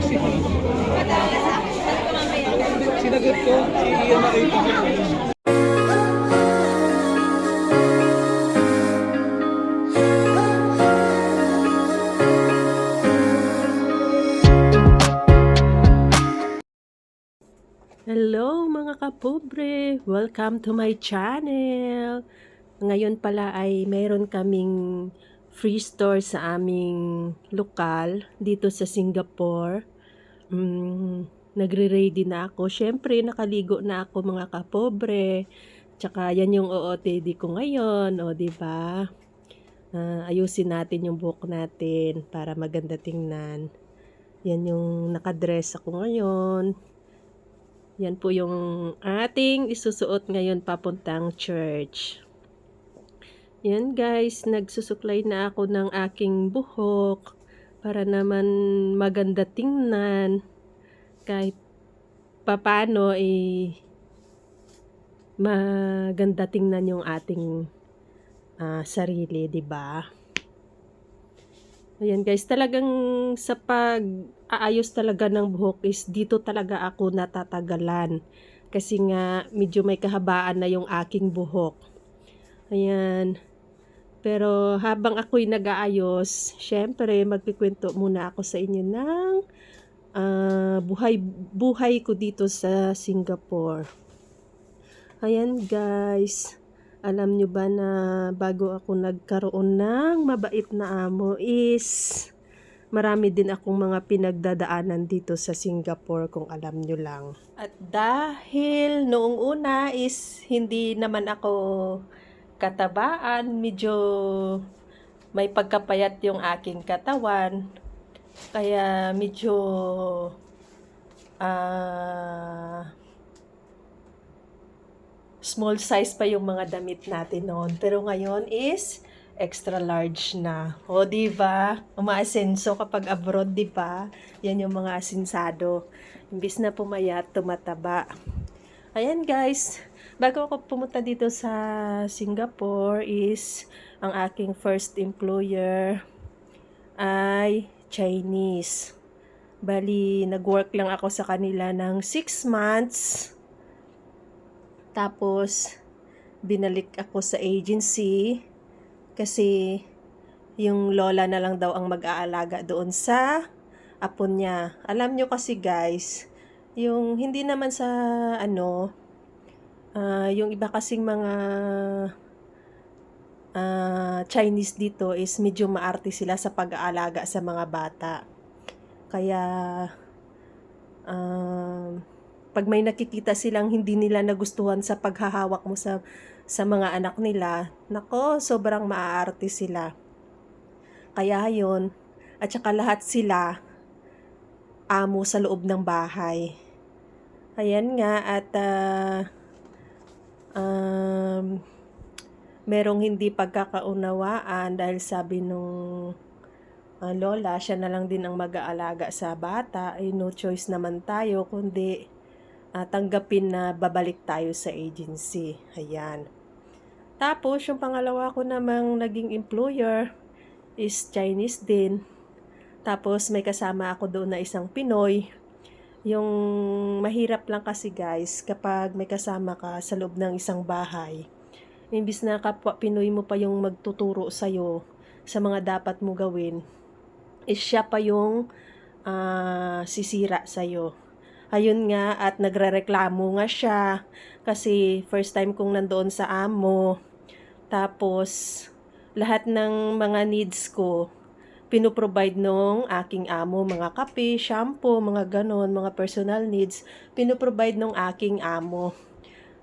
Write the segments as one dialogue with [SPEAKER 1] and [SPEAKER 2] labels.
[SPEAKER 1] Si... Sinagot ko, si Ian nakita ko.
[SPEAKER 2] Hello mga kapobre! Welcome to my channel! Ngayon pala ay mayroon kaming free store sa aming lokal dito sa Singapore. Mm, nagre-ready na ako. Siyempre, nakaligo na ako mga kapobre. Tsaka yan yung OOTD ko ngayon, o di ba? Ah, ayusin natin yung buhok natin para maganda tingnan. Yan yung nakadress ako ngayon. Yan po yung ating isusuot ngayon papuntang church. Yan guys, nagsusuklay na ako ng aking buhok para naman maganda tingnan. Kahit papano eh maganda tingnan yung ating ah, sarili, 'di ba? Ayan guys, talagang sa pag aayos talaga ng buhok is dito talaga ako natatagalan. Kasi nga medyo may kahabaan na yung aking buhok. Ayan. Pero habang ako'y nag-aayos, syempre magkikwento muna ako sa inyo ng ah, buhay, buhay ko dito sa Singapore. Ayan guys. Alam nyo ba na bago ako nagkaroon ng mabait na amo is marami din akong mga pinagdadaanan dito sa Singapore kung alam nyo lang. At dahil noong una is hindi naman ako katabaan, medyo may pagkapayat yung aking katawan. Kaya medyo ah small size pa yung mga damit natin noon. Pero ngayon is extra large na. O, di ba? Umaasenso kapag abroad, di ba? Yan yung mga asinsado. Imbis na pumayat, tumataba. Ayan guys, bago ako pumunta dito sa Singapore is ang aking first employer ay Chinese. Bali, nag-work lang ako sa kanila ng 6 months. Tapos, binalik ako sa agency kasi yung lola na lang daw ang mag-aalaga doon sa apo niya. Alam nyo kasi guys, yung hindi naman sa ano, ah, yung iba kasing mga ah, Chinese dito is medyo maarte sila sa pag-aalaga sa mga bata. Kaya, um, pag may nakikita silang hindi nila nagustuhan sa paghahawak mo sa sa mga anak nila, nako, sobrang maaarte sila. Kaya yon at saka lahat sila amo sa loob ng bahay. Ayan nga at ah, um, merong hindi pagkakaunawaan dahil sabi nung ah, lola, siya na lang din ang mag-aalaga sa bata, ay no choice naman tayo kundi ah, tanggapin na babalik tayo sa agency. Ayan. Tapos, yung pangalawa ko namang naging employer is Chinese din. Tapos, may kasama ako doon na isang Pinoy. Yung mahirap lang kasi guys, kapag may kasama ka sa loob ng isang bahay, imbis na kapwa Pinoy mo pa yung magtuturo sa'yo sa mga dapat mo gawin, is siya pa yung ah, sisira sa'yo. Ayun nga, at nagrereklamo nga siya kasi first time kong nandoon sa amo. Tapos, lahat ng mga needs ko, pinoprovide nung aking amo, mga kape, shampoo, mga ganon, mga personal needs, pinoprovide nung aking amo.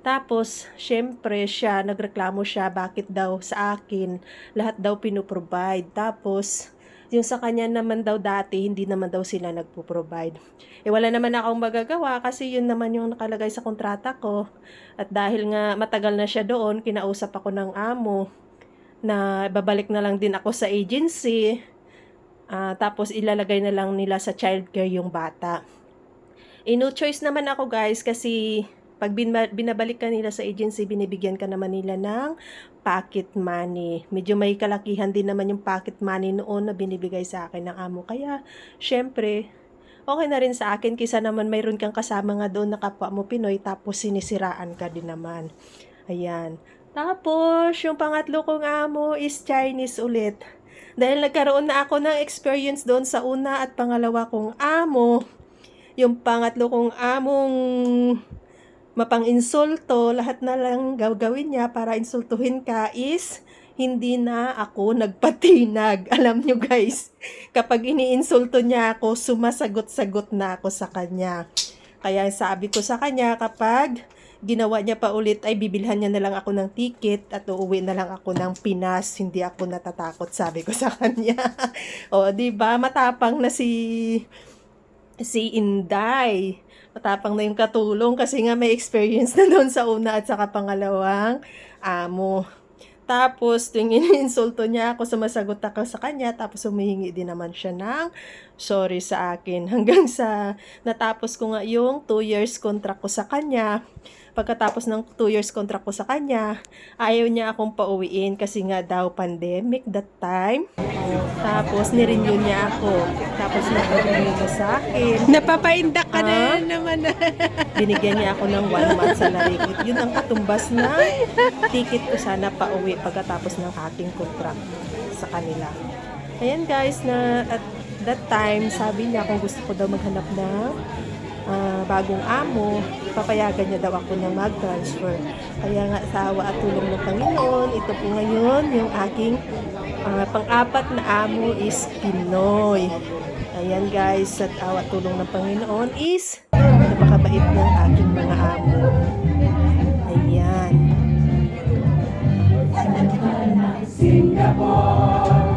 [SPEAKER 2] Tapos, syempre siya, nagreklamo siya, bakit daw sa akin, lahat daw pinoprovide. Tapos, yung sa kanya naman daw dati, hindi naman daw sila nagpo-provide. Eh, wala naman akong magagawa kasi yun naman yung nakalagay sa kontrata ko. At dahil nga matagal na siya doon, kinausap ako ng amo na babalik na lang din ako sa agency. Ah, tapos ilalagay na lang nila sa childcare yung bata. Eh, no choice naman ako guys kasi pag bin- binabalik ka nila sa agency, binibigyan ka naman nila ng pocket money. Medyo may kalakihan din naman yung pocket money noon na binibigay sa akin ng amo. Kaya, syempre, okay na rin sa akin kisa naman mayroon kang kasama nga doon na kapwa mo Pinoy tapos sinisiraan ka din naman. Ayan. Tapos, yung pangatlo kong amo is Chinese ulit. Dahil nagkaroon na ako ng experience doon sa una at pangalawa kong amo, yung pangatlo kong among mapang-insulto, lahat na lang gagawin niya para insultuhin ka is hindi na ako nagpatinag. Alam nyo guys, kapag iniinsulto niya ako, sumasagot-sagot na ako sa kanya. Kaya sabi ko sa kanya, kapag ginawa niya pa ulit ay bibilhan niya na lang ako ng ticket at uuwi na lang ako ng Pinas. Hindi ako natatakot, sabi ko sa kanya. o, di ba Matapang na si si Inday. Matapang na yung katulong kasi nga may experience na doon sa una at saka pangalawang amo. Tapos, tuwing iniinsulto niya ako, sumasagot ako sa kanya, tapos humihingi din naman siya ng sorry sa akin. Hanggang sa natapos ko nga yung 2 years contract ko sa kanya. Pagkatapos ng 2 years contract ko sa kanya, ayaw niya akong pauwiin kasi nga daw pandemic that time. Tapos, nirenew niya ako. Tapos, nag-renew niya sa akin.
[SPEAKER 3] Napapaindak ka
[SPEAKER 2] Ah?
[SPEAKER 3] na naman.
[SPEAKER 2] Binigyan niya ako ng one month salary. Yun ang katumbas na ticket ko sana pa uwi pagkatapos ng aking contract sa kanila. Ayan guys, na at that time, sabi niya kung gusto ko daw maghanap ng ah, bagong amo, papayagan niya daw ako na mag-transfer. Kaya nga sa awa at tulong ng Panginoon, ito po ngayon yung aking ah, pang-apat na amo is Pinoy. Ayan guys, at awa at tulong ng Panginoon is napakabait ng aking mga amo. Ayan. Ayan,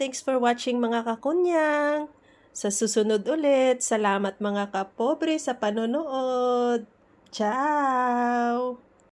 [SPEAKER 2] thanks for watching mga kakunyang. sa susunod ulit. Salamat mga kapobre sa panonood. Ciao!